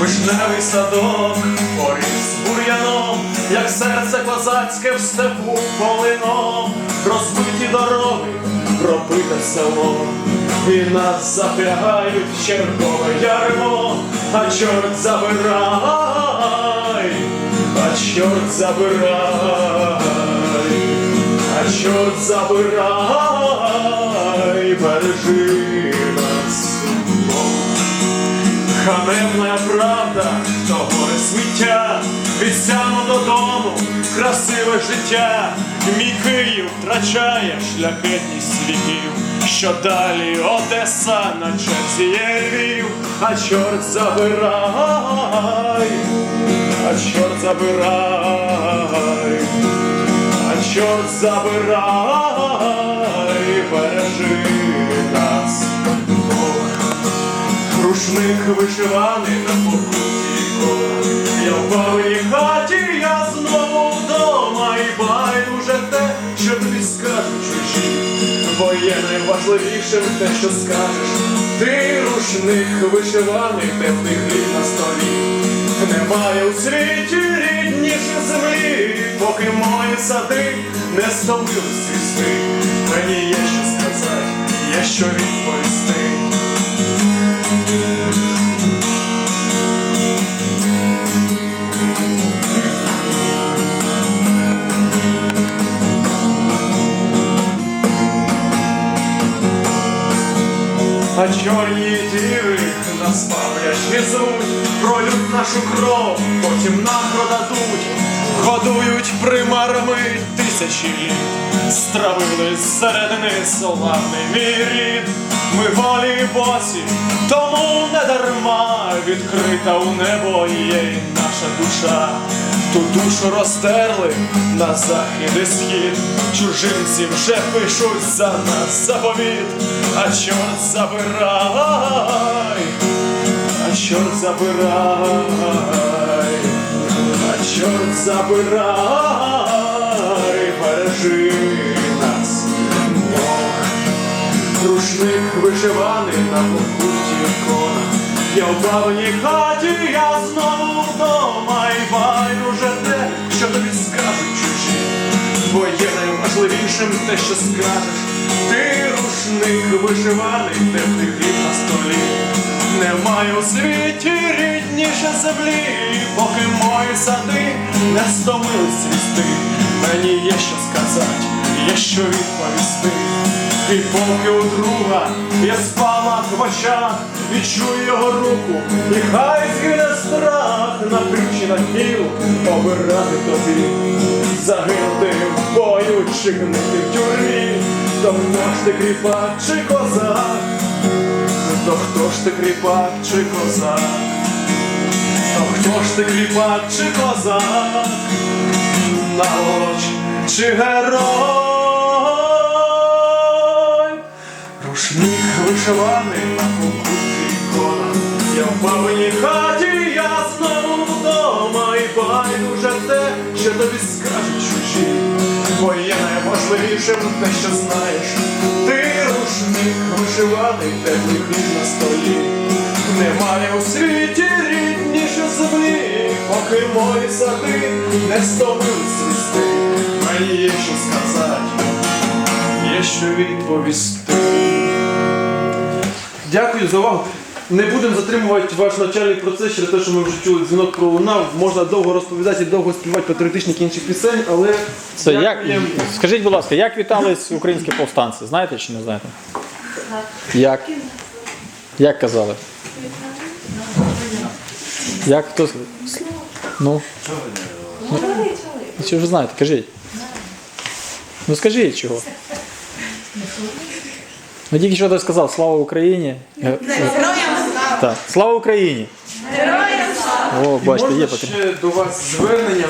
Вишневий садок, поріс бур'яном, як серце козацьке в степу полином, розбиті дороги, пробите село, і нас запрягають в чергове ярмо, а чорт забирай, а чорт забирай, чорт забирай, бережи нас. Ханебна правда того сміття, від сяну додому, красиве життя, мій Київ втрачає шляхетність віків, що далі Одеса на черзі є Львів, а чорт забирай, а чорт забирай, чорт забирай, бережи нас. Бог. Рушник вишиваний на покуті ікона. Я в павній хаті, я знову вдома, і байдуже те, що тобі скажуть чужі. Бо є найважливішим те, що скажеш. Ти рушник вишиваний, теплий хліб на столі. Немає у світі рідніше землі, поки мої сади не стомились свісти, Мені є що сказати, є що відповісти. А чорні діри нас пам'ять везуть, пролють нашу кров, потім нам продадуть, годують примарами тисячі літ, стравили зсередини славний мій рід. Ми волі босі, тому не дарма відкрита у небо є наша душа. Ту душу розтерли на захід і схід, чужинці вже пишуть за нас заповіт, а чорт забирай, а чорт забирай, а чорт забирай, бережи нас, Бог. Рушник вишиваний на покуті ікона. Я в бабиній хаті, я найважливішим те, що скажеш. Ти рушник вишиваний, теплий хліб на столі. Немає у світі рідніше землі, поки мої сади не стомились цвісти. Мені є що сказати, є що відповісти. І поки у друга є спалах в очах, відчуй його руку, і хай згине страх на ключі на тіл, обирати тобі, загинути гнити в тюрмі, хто ж ти кріпак чи козак, то хто ж ти кріпак чи козак, то хто ж ти кріпак чи козак, наволоч чи герой, рушник вишиваний на покуті ікона. Я в бабиній хаті, я знову вдома, і байдуже те, що тобі скажуть чужі. Бо є найважливішим те, що знаєш. Ти рушник вишиваний, теплий хліб на столі. Немає у світі рідніше землі, поки мої сади не стомились цвісти. Мені є що сказати, є що відповісти. Дякую за увагу. Не будемо затримувати ваш навчальний процес через те, що ми вже чули дзвінок про лунав. Можна довго розповідати і довго співати патріотичних інших пісень, але Це як, дякуємо. скажіть, будь ласка, як вітались українські повстанці? Знаєте чи не знаєте? Як? Як казали? Як хто? с- Ну, що ви знаєте, кажіть. Ну скажіть чого. Ну тільки що ти сказав, слава Україні. Е, Так, слава Україні. О, бачите, є Можна потрібно. ще до вас звернення.